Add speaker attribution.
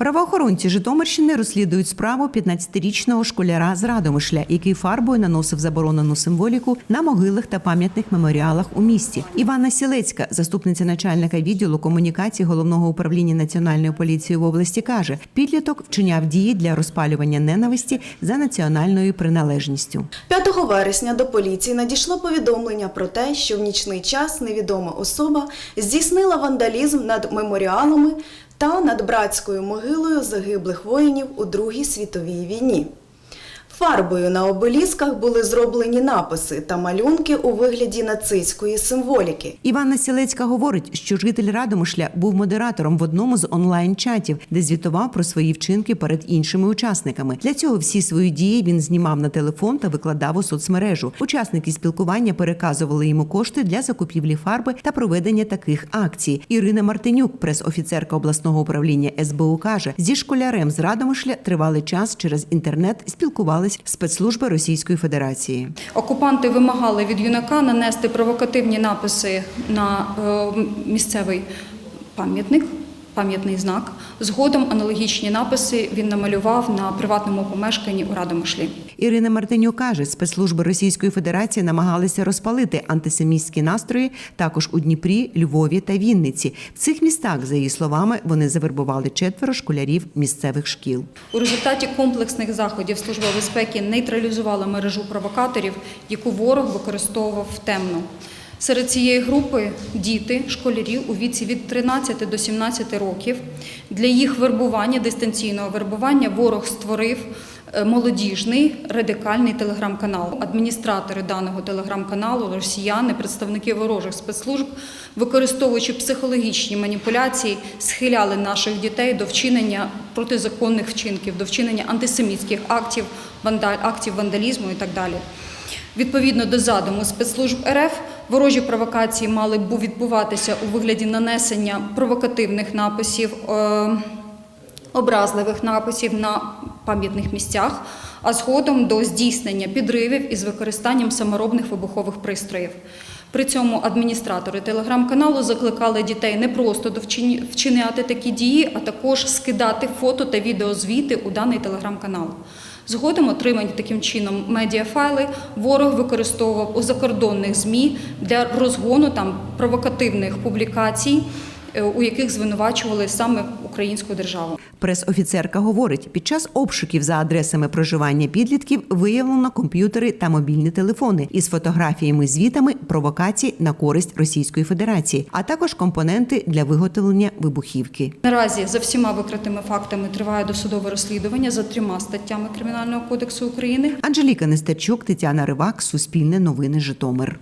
Speaker 1: Правоохоронці Житомирщини розслідують справу 15-річного школяра з Радомишля, який фарбою наносив заборонену символіку на могилах та пам'ятних меморіалах у місті. Івана Сілецька, заступниця начальника відділу комунікації головного управління національної поліції в області, каже: підліток вчиняв дії для розпалювання ненависті за національною приналежністю.
Speaker 2: 5 вересня до поліції надійшло повідомлення про те, що в нічний час невідома особа здійснила вандалізм над меморіалами та над братською могилою загиблих воїнів у Другій світовій війні. Фарбою на обелісках були зроблені написи та малюнки у вигляді нацистської символіки.
Speaker 1: Іванна Сілецька говорить, що житель Радомишля був модератором в одному з онлайн-чатів, де звітував про свої вчинки перед іншими учасниками. Для цього всі свої дії він знімав на телефон та викладав у соцмережу. Учасники спілкування переказували йому кошти для закупівлі фарби та проведення таких акцій. Ірина Мартинюк, прес-офіцерка обласного управління СБУ, каже, зі школярем з Радомишля тривалий час через інтернет спілкувались спецслужби Російської Федерації.
Speaker 3: Окупанти вимагали від юнака нанести провокативні написи на е, місцевий пам'ятник, пам'ятний знак. Згодом аналогічні написи він намалював на приватному помешканні у Радомишлі.
Speaker 1: Ірина Мартинюк каже, спецслужби Російської Федерації намагалися розпалити антисемітські настрої також у Дніпрі, Львові та Вінниці. В цих містах, за її словами, вони завербували четверо школярів місцевих шкіл.
Speaker 3: У результаті комплексних заходів Служба безпеки нейтралізувала мережу провокаторів, яку ворог використовував темно. Серед цієї групи діти, школярі у віці від 13 до 17 років. Для їх вербування, дистанційного вербування, ворог створив е, молодіжний радикальний телеграм-канал. Адміністратори даного телеграм-каналу, росіяни, представники ворожих спецслужб, використовуючи психологічні маніпуляції, схиляли наших дітей до вчинення протизаконних вчинків, до вчинення антисемітських актів, актів вандалізму і так далі. Відповідно до задуму спецслужб РФ, ворожі провокації мали б відбуватися у вигляді нанесення провокативних написів, е, образливих написів на пам'ятних місцях, а згодом до здійснення підривів із використанням саморобних вибухових пристроїв. При цьому адміністратори телеграм-каналу закликали дітей не просто вчиняти такі дії, а також скидати фото та відеозвіти у даний телеграм-канал. Згодом отримані таким чином медіафайли ворог використовував у закордонних ЗМІ для розгону там провокативних публікацій, у яких звинувачували саме українську державу.
Speaker 1: Прес-офіцерка говорить, під час обшуків за адресами проживання підлітків виявлено комп'ютери та мобільні телефони із фотографіями звітами провокацій на користь Російської Федерації, а також компоненти для виготовлення вибухівки.
Speaker 3: Наразі за всіма викритими фактами триває досудове розслідування за трьома статтями Кримінального кодексу України.
Speaker 1: Анжеліка Нестерчук, Тетяна Ривак, Суспільне новини Житомир.